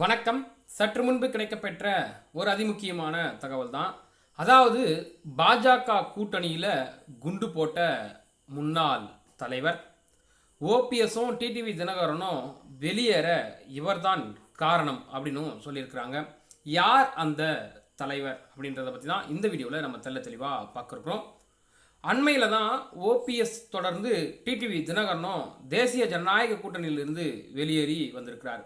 வணக்கம். சற்று முன்பு கிடைக்கப்பெற்ற ஒரு அதிமுக்கியமான தகவல் தான் அதாவது பாஜக கூட்டணியில் குண்டு போட்ட முன்னாள் தலைவர். ஓபிஎஸும் டிடிவி தினகரனும் வெளியேற இவர்தான் காரணம் அப்படின்னும் சொல்லியிருக்கிறாங்க. யார் அந்த தலைவர் அப்படின்றத பற்றி தான் இந்த வீடியோவில் நம்ம தெல்ல தெளிவாக பார்க்குறோம். அண்மையில் தான் ஓபிஎஸ் தொடர்ந்து டிடிவி தினகரனும் தேசிய ஜனநாயக கூட்டணியிலிருந்து வெளியேறி வந்திருக்கிறார்.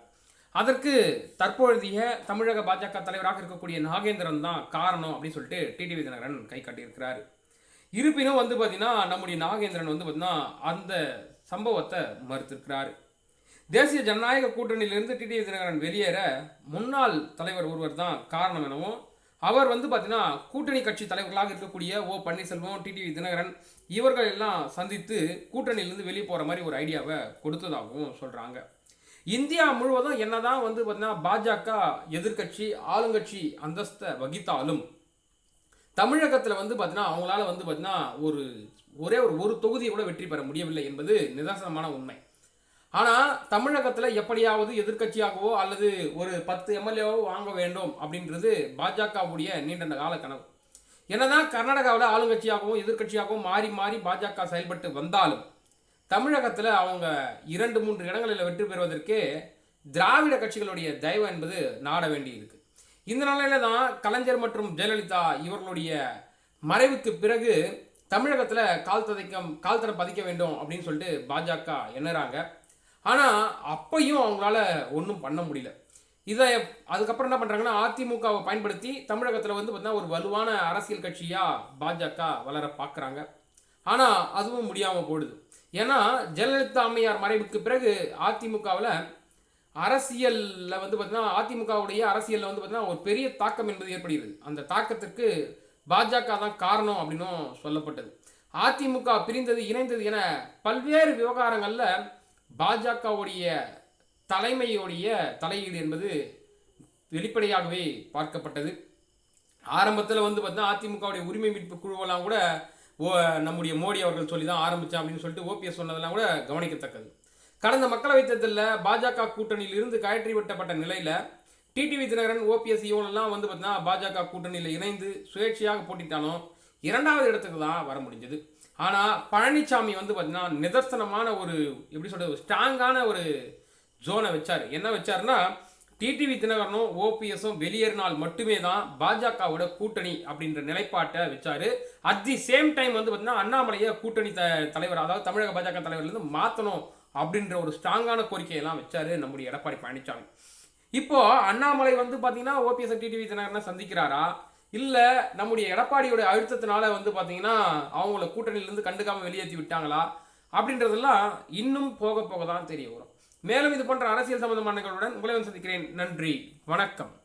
அதற்கு தற்பொழுதைய தமிழக பாஜக தலைவராக இருக்கக்கூடிய நாகேந்திரன் தான் காரணம் அப்படின்னு சொல்லிட்டு டிடிவி தினகரன் கை காட்டியிருக்கிறார். இருப்பினும் வந்து பார்த்தீங்கன்னா நம்முடைய நாகேந்திரன் வந்து பார்த்தீங்கன்னா அந்த சம்பவத்தை மறுத்திருக்கிறார். தேசிய ஜனநாயக கூட்டணியிலிருந்து டிடிவி தினகரன் வெளியேற முன்னாள் தலைவர் ஒருவர் தான் காரணம் எனவும் அவர் வந்து பார்த்தீங்கன்னா கூட்டணி கட்சி தலைவர்களாக இருக்கக்கூடிய ஓ பன்னீர்செல்வம் டிடிவி தினகரன் இவர்கள் எல்லாம் சந்தித்து கூட்டணியிலிருந்து வெளியே போகிற மாதிரி ஒரு ஐடியாவை கொடுத்ததாகவும் சொல்கிறாங்க இந்தியா முழுவதும் என்னதான் வந்து பார்த்தீங்கன்னா பாஜக எதிர்க்கட்சி ஆளுங்கட்சி அந்தஸ்தை வகித்தாலும் தமிழகத்தில் வந்து பார்த்தீங்கன்னா அவங்களால வந்து பார்த்தீங்கன்னா ஒரு ஒரே ஒரு ஒரு தொகுதியை கூட வெற்றி பெற முடியவில்லை என்பது நிதர்சனமான உண்மை. ஆனால் தமிழகத்தில் எப்படியாவது எதிர்க்கட்சியாகவோ அல்லது ஒரு பத்து எம்எல்ஏவோ வாங்க வேண்டும் அப்படின்றது பாஜகவுடைய நீண்ட கால கனவு. என்னதான் கர்நாடகாவில் ஆளுங்கட்சியாகவும் எதிர்க்கட்சியாகவும் மாறி மாறி பாஜக செயல்பட்டு வந்தாலும் தமிழகத்தில் அவங்க இரண்டு மூன்று இடங்களில் வெற்றி பெறுவதற்கு திராவிட கட்சிகளுடைய தயவு என்பது நாட வேண்டியிருக்கு. இந்த நிலையில தான் கலைஞர் மற்றும் ஜெயலலிதா இவர்களுடைய மறைவுக்கு பிறகு தமிழகத்தில் கால் ததைக்கம் கால் தரம் பதிக்க வேண்டும் அப்படின்னு சொல்லிட்டு பாஜக எண்ணுறாங்க. ஆனால் அப்பையும் அவங்களால ஒன்றும் பண்ண முடியல. இதை அதுக்கப்புறம் என்ன பண்ணுறாங்கன்னா அதிமுகவை பயன்படுத்தி தமிழகத்தில் வந்து பார்த்தீங்கன்னா ஒரு வலுவான அரசியல் கட்சியாக பாஜக வளர பார்க்குறாங்க ஆனால் அதுவும் முடியாமல் போடுது. ஏன்னா ஜெயலலிதா அம்மையார் மறைவுக்கு பிறகு அதிமுகவில் அரசியலில் வந்து பார்த்திங்கன்னா அதிமுகவுடைய அரசியலில் வந்து பார்த்திங்கன்னா ஒரு பெரிய தாக்கம் என்பது ஏற்படுகிறது. அந்த தாக்கத்திற்கு பாஜக தான் காரணம் அப்படின்னும் சொல்லப்பட்டது. அதிமுக பிரிந்தது இணைந்தது என பல்வேறு விவகாரங்களில் பாஜகவுடைய தலைமையுடைய தலையீடு என்பது வெளிப்படையாகவே பார்க்கப்பட்டது. ஆரம்பத்தில் வந்து பார்த்தீங்கன்னா அதிமுகவுடைய உரிமை மீட்பு குழுவெல்லாம் கூட ஓ நம்முடைய மோடி அவர்கள் சொல்லி தான் ஆரம்பித்தேன் அப்படின்னு சொல்லிட்டு ஓபிஎஸ் சொன்னதெல்லாம் கூட கவனிக்கத்தக்கது. கடந்த மக்களவைத் தேர்தலில் பாஜக கூட்டணியில் இருந்து கயற்றி விட்டப்பட்ட நிலையில் டிடிவி தினகரன் ஓபிஎஸ் இவனெல்லாம் வந்து பார்த்தீங்கன்னா பாஜக கூட்டணியில் இணைந்து சுயேட்சையாக போட்டிட்டாலும் இரண்டாவது இடத்துக்கு தான் வர முடிஞ்சது. ஆனால் பழனிசாமி வந்து பார்த்தீங்கன்னா நிதர்சனமான ஒரு எப்படி சொல்கிறது ஸ்ட்ராங்கான ஒரு ஜோனை வச்சார். என்ன வச்சாருன்னா டிடிவி தினகரனும் ஓபிஎஸும் வெளியேறினால் மட்டுமே தான் பாஜகவோட கூட்டணி அப்படின்ற நிலைப்பாட்டை வச்சாரு. அட் தி சேம் டைம் வந்து பார்த்தீங்கன்னா அண்ணாமலையை கூட்டணி த தலைவர் அதாவது தமிழக பாஜக தலைவர்லேருந்து மாற்றணும் அப்படின்ற ஒரு ஸ்ட்ராங்கான கோரிக்கையெல்லாம் வச்சாரு நம்முடைய எடப்பாடி பழனிசாமி இப்போ அண்ணாமலை வந்து பார்த்தீங்கன்னா ஓபிஎஸ் டிடிவி தினகரனை சந்திக்கிறாரா? இல்லை நம்முடைய எடப்பாடியோட அழுத்தத்தினால வந்து பார்த்தீங்கன்னா அவங்கள கூட்டணியிலேருந்து கண்டுக்காமல் வெளியேற்றி விட்டாங்களா? அப்படின்றதெல்லாம் இன்னும் போக போக தான் தெரிய வரும். மேலும் இது போன்ற அரசியல் சம்பந்தமான நிகழ்வுடன் உங்களை சந்திக்கிறேன். நன்றி. வணக்கம்.